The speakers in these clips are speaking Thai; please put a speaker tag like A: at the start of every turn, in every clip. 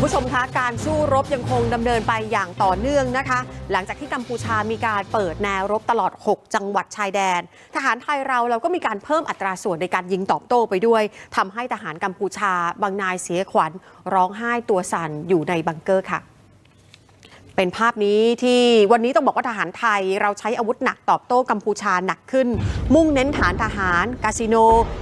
A: คุณผู้ชมคะการสู้รบยังคงดำเนินไปอย่างต่อเนื่องนะคะ หลังจากที่กัมพูชามีการเปิดแนวรบตลอด 6 จังหวัดชายแดน ทหารไทยเราเราก็มีการเพิ่มอัตราส่วนในการยิงตอบโต้ไปด้วยทำให้ทหารกัมพูชาบางนายเสียขวัญร้องไห้ตัวสั่นอยู่ในบังเกอร์ค่ะ เป็นภาพนี้ที่วันนี้ต้องบอกว่าทหารไทย เราใช้อาวุธหนักตอบโต้กัมพูชาหนักขึ้น มุ่งเน้นฐานทหารคาสิโน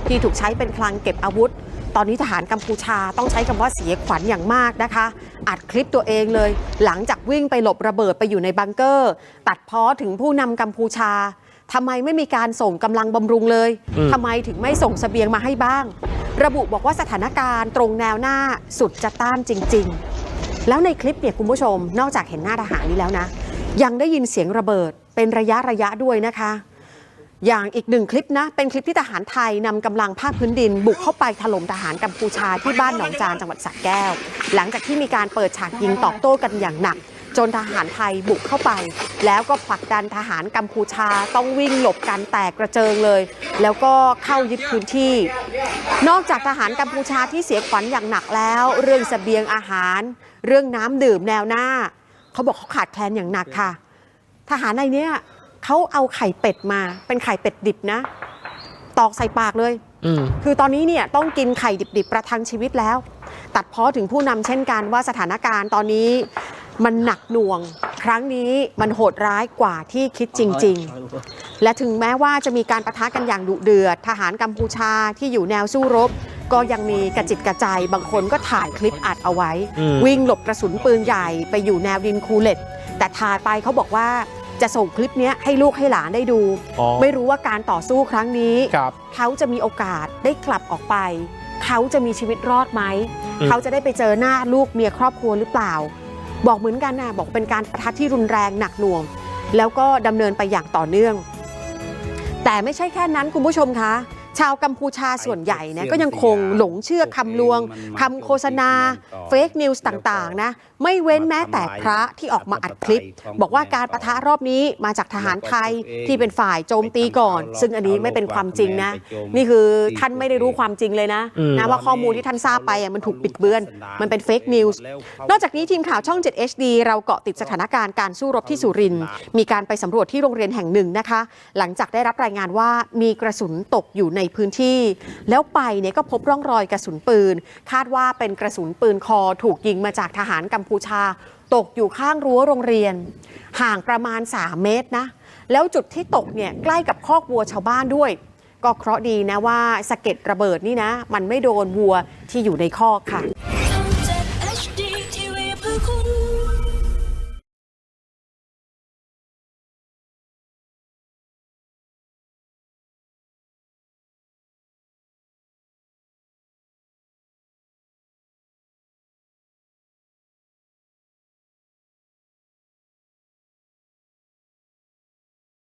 A: ที่ถูกใช้เป็นคลังเก็บอาวุธ ตอนนี้ทหารกัมพูชาต้องใช้คำว่าเสียขวัญอย่างมากนะคะ อัดคลิปตัวเองเลย หลังจากวิ่งไปหลบระเบิดไปอยู่ในบังเกอร์ ตัดเพ้อถึงผู้นำกัมพูชาทำไมไม่มีการส่งกำลังบำรุงเลย
B: อืม
A: ทำไมถึงไม่ส่งเสบียงมาให้บ้าง ระบุบอกว่าสถานการณ์ตรงแนวหน้าสุดจะต้านจริง ๆ แล้วในคลิปเนี่ยคุณผู้ชม นอกจากเห็นหน้าทหารนี้แล้วนะ ยังได้ยินเสียงระเบิดเป็นระยะระยะด้วยนะคะ อย่างอีกหนึ่งคลิปนะ เป็นคลิปที่ทหารไทยนำกำลังภาคพื้นดิน บุกเข้าไปถล่มทหารกัมพูชาที่บ้านหนองจานจังหวัดสระแก้ว หลังจากที่มีการเปิดฉากยิงตอบโต้กันอย่างหนัก จนทหารไทยบุกเข้าไป แล้วก็ผลักดันทหารกัมพูชาต้องวิ่งหลบกันแตกกระเจิงเลย แล้วก็เข้ายึดพื้นที่ นอกจากทหารกัมพูชาที่เสียขวัญอย่างหนักแล้ว เรื่องเสบียงอาหาร เรื่องน้ำดื่มแนวหน้า เขาบอกเขาขาดแคลนอย่างหนักค่ะ ทหารในเนี้ยเขาเอาไข่เป็ดมา เป็นไข่เป็ดดิบนะ ตอกใส่ปากเลย
B: อืม
A: คือตอนนี้เนี่ยต้องกินไข่ดิบๆประทังชีวิตแล้ว ตัดเพ้อถึงผู้นำเช่นกันว่าสถานการณ์ตอนนี้มันหนักหน่วง ครั้งนี้มันโหดร้ายกว่าที่คิดจริง ๆ และถึงแม้ว่าจะมีการประทะกันอย่างดุเดือด ทหารกัมพูชาที่อยู่แนวสู้รบ ก็ยังมีกระจิตกระใจบางคนก็ถ่ายคลิปอัดเอาไว้
B: อืม
A: วิ่งหลบกระสุนปืนใหญ่ไปอยู่แนวดินคูเล็ต แต่ถ่ายไปเขาบอกว่าจะส่งคลิปเนี้ยให้ลูกให้หลานได้ดู
B: อ๋อ
A: ไม่รู้ว่าการต่อสู้ครั้งนี้
B: ครับ
A: เขาจะมีโอกาสได้กลับออกไป เขาจะมีชีวิตรอดไหม
B: อืม
A: เขาจะได้ไปเจอหน้าลูกเมียครอบครัวหรือเปล่า บอกเหมือนกันนะบอกเป็นการประทัดที่รุนแรงหนักหน่วง แล้วก็ดำเนินไปอย่างต่อเนื่อง แต่ไม่ใช่แค่นั้นคุณผู้ชมคะ ชาวกัมพูชาส่วนใหญ่เนี่ยก็ยังคงหลงเชื่อคำลวงคำโฆษณาเฟกนิวส์ต่างๆนะไม่เว้นแม้แต่พระที่ออกมาอัดคลิป บอกว่าการประทะรอบนี้มาจากทหารไทยที่เป็นฝ่ายโจมตีก่อน ซึ่งอันนี้ไม่เป็นความจริงนะ นี่คือท่านไม่ได้รู้ความจริงเลยนะ
B: อืม
A: นะว่าข้อมูลที่ท่านทราบไปอะมันถูกปิดเบือน มันเป็นเฟกนิวส์นอกจากนี้ทีมข่าวช่อง 7 HD เราเกาะติดสถานการณ์การสู้รบที่สุรินทร์มีการไปสำรวจที่โรงเรียนแห่งหนึ่งนะคะ หลังจากได้รับรายงานว่ามีกระสุนตกอยู่ในพื้นที่ แล้วไปเนี่ยก็พบร่องรอยกระสุนปืน คาดว่าเป็นกระสุนปืนคอถูกยิงมาจากทหารกัมพูชา ตกอยู่ข้างรั้วโรงเรียน ห่างประมาณ 3 เมตรนะ แล้วจุดที่ตกเนี่ยใกล้กับคอกวัวชาวบ้านด้วย ก็เคราะห์ดีนะว่าสะเก็ดระเบิดนี่นะ มันไม่โดนวัวที่อยู่ในคอกค่ะ